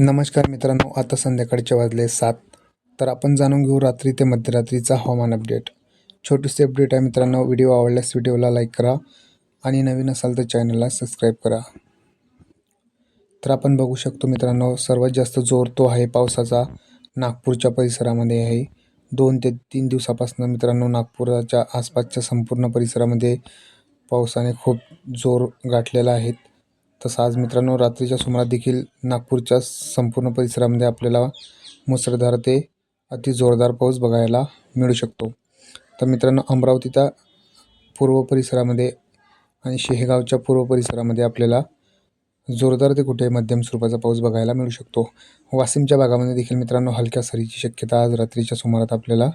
नमस्कार मित्रांनो आता संध्याकाळचे वाजले सात. तर आपण जाणून घेऊ रात्री ते मध्यरात्रीचा हवामान अपडेट. छोटीशी अपडेट आहे मित्रांनो व्हिडिओ आवडल्यास व्हिडिओला लाईक करा आणि नवीन असाल तर चॅनलला सबस्क्राईब करा. तर आपण बघू शकतो मित्रांनो सर्वात जास्त जोर तो आहे पावसाचा. नागपूरच्या परिसरामध्ये आहे. दोन ते तीन दिवसापासून मित्रांनो नागपुराच्या आसपासच्या संपूर्ण परिसरामध्ये पावसाने खूप जोर गाठलेला आहे. तसं आज मित्रांनो रात्रीच्या सुमारात देखील नागपूरच्या संपूर्ण परिसरामध्ये आपल्याला मुसळधार ते अति जोरदार पाऊस बघायला मिळू शकतो. तर मित्रांनो अमरावतीच्या पूर्व परिसरामध्ये आणि शेहेगावच्या पूर्व परिसरामध्ये आपल्याला जोरदार ते कुठे मध्यम स्वरूपाचा पाऊस बघायला मिळू शकतो. वाशिमच्या भागामध्ये देखील मित्रांनो हलक्या सरीची शक्यता आज रात्रीच्या सुमारात आपल्याला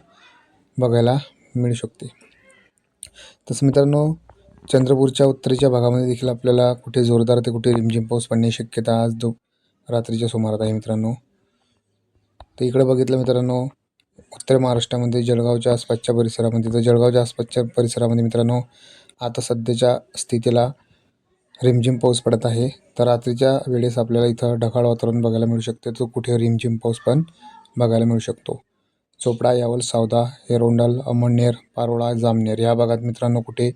बघायला मिळू शकते. तसं मित्रांनो चंद्रपूरच्या उत्तरेच्या भागामध्ये देखील आपल्याला कुठे जोरदार ते कुठे रिमझिम पाऊस पडण्याची शक्यता आज दो रात्रीच्या सुमारात आहे मित्रांनो. तर इकडे बघितलं मित्रांनो उत्तर महाराष्ट्रामध्ये जळगावच्या आसपासच्या परिसरामध्ये. तर जळगावच्या आसपासच्या परिसरामध्ये मित्रांनो आता सध्याच्या स्थितीला रिमझिम पाऊस पडत आहे. तर रात्रीच्या वेळेस आपल्याला इथं ढगाळ वातावरण बघायला मिळू शकते. तो कुठे रिमझिम पाऊस पण बघायला मिळू शकतो. चोपडा यावल सावदा हेरोंडल अमळनेर पारोळा जामनेर या भागात मित्रांनो कुठे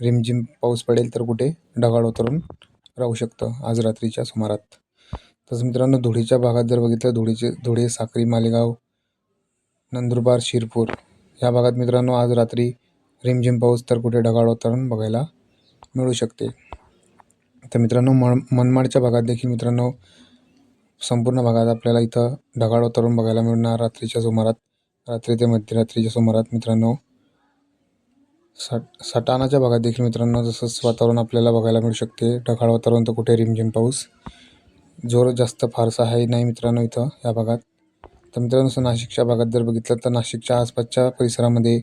रिमझिम पाऊस पडेल तर कुठे? ढगाळ उतरून राहू शकतं आज रात्रीच्या सुमारात. तसं मित्रांनो धुळीच्या भागात जर बघितलं धुळीचे धुळे साक्री मालेगाव नंदुरबार शिरपूर या भागात मित्रांनो आज रात्री रिमझिम पाऊस तर कुठे? ढगाळ वातावरण बघायला मिळू शकते. तर मित्रांनो मन मनमाडच्या भागात देखील मित्रांनो संपूर्ण भागात आपल्याला इथं ढगाळ वातावरण बघायला मिळणार रात्रीच्या सुमारात. रात्री ते मध्यरात्रीच्या सुमारात मित्रांनो सट सटाणाच्या भागात देखील मित्रांनो जसंच वातावरण आपल्याला बघायला मिळू शकते. ढगाळ वातावरण तर कुठे रिमझिम पाऊस. जोर जास्त फारसा आहे नाही मित्रांनो इथं या भागात. तर मित्रांनो नाशिकच्या भागात जर बघितलं तर नाशिकच्या आसपासच्या परिसरामध्ये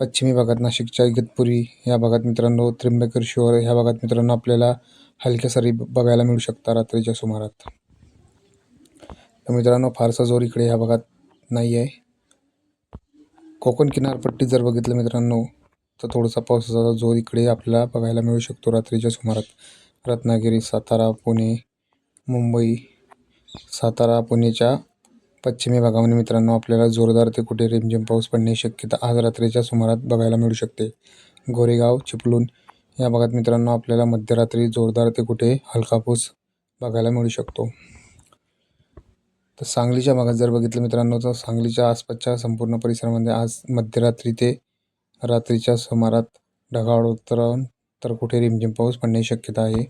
पश्चिमी भागात नाशिकच्या इगतपुरी या भागात मित्रांनो त्र्यंबकेश्वर ह्या भागात मित्रांनो आपल्याला हलक्या सरी बघायला मिळू शकतात रात्रीच्या सुमारात. तर मित्रांनो फारसा जोर इकडे ह्या भागात नाही आहे कोकण किनारपट्टी जर बघितलं मित्रांनो तर थोडासा पावसाचा जोर इकडे आपल्याला बघायला मिळू शकतो रात्रीच्या सुमारात. रत्नागिरी सातारा पुणे मुंबई सातारा पुणेच्या पश्चिमी भागामध्ये मित्रांनो आपल्याला जोरदार ते कुठे रिमझिम पाऊस पडण्याची शक्यता आज रात्रीच्या सुमारात बघायला मिळू शकते. गोरेगाव चिपळूण या भागात मित्रांनो आपल्याला मध्यरात्री जोरदार ते कुठे हलका पाऊस बघायला मिळू शकतो. तर सांगलीच्या भागात जर बघितलं मित्रांनो तर सांगलीच्या आसपासच्या संपूर्ण परिसरामध्ये आज मध्यरात्री ते रात्रीच्या सुमारात ढगाळ उतरवून तर कुठे रिमझिम पाऊस पडण्याची शक्यता आहे.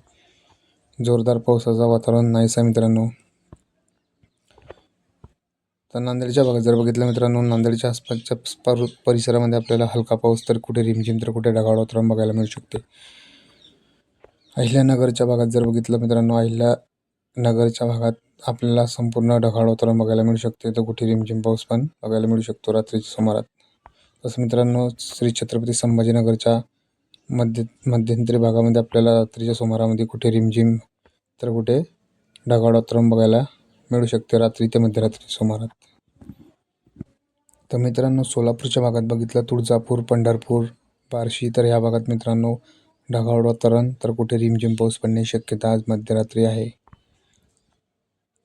जोरदार पावसाचा वातावरण नाहीसा मित्रांनो. तर नांदेडच्या भागात जर बघितलं मित्रांनो नांदेडच्या आसपासच्या परिसरामध्ये आपल्याला हलका पाऊस तर कुठे रिमझिम तर कुठे ढगाळ वातावरण बघायला मिळू शकते. अहिल्यानगरच्या भागात जर बघितलं मित्रांनो अहिल्यानगरच्या भागात आपल्याला संपूर्ण ढगाळ वातावरण बघायला मिळू शकते तर कुठे रिमझिम पाऊस पण बघायला मिळू शकतो रात्रीच्या सुमारात. तसं मित्रांनो श्री छत्रपती संभाजीनगरच्या मध्य मध्यंतरी भागामध्ये आपल्याला रात्रीच्या सुमारामध्ये कुठे रिमझिम तर कुठे ढगाळ बघायला मिळू शकते रात्री ते मध्यरात्री सुमारात. तर मित्रांनो सोलापूरच्या भागात बघितलं तुळजापूर पंढरपूर बार्शी तर ह्या भागात मित्रांनो ढगाळ तर कुठे रिमझिम पाऊस पडण्याची शक्यता आज मध्यरात्री आहे.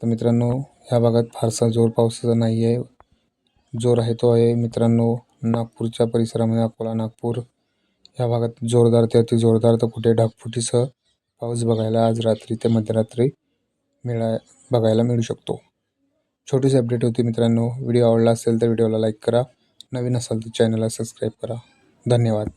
तर मित्रांनो ह्या भागात फारसा जोर पावसाचा नाही आहे जोर आहे तो आहे मित्रांनो नागपूरच्या परिसरामध्ये अकोला नागपूर या भागात जोरदार ते अति जोरदार तर कुठे ढगफुटीसह पाऊस बघायला आज रात्री ते मध्यरात्री मिळा बघायला मिळू शकतो. छोटीशी अपडेट होती मित्रांनो. व्हिडिओ आवडला असेल तर व्हिडिओला लाईक करा. नवीन असाल तर चॅनलला सबस्क्राईब करा. धन्यवाद.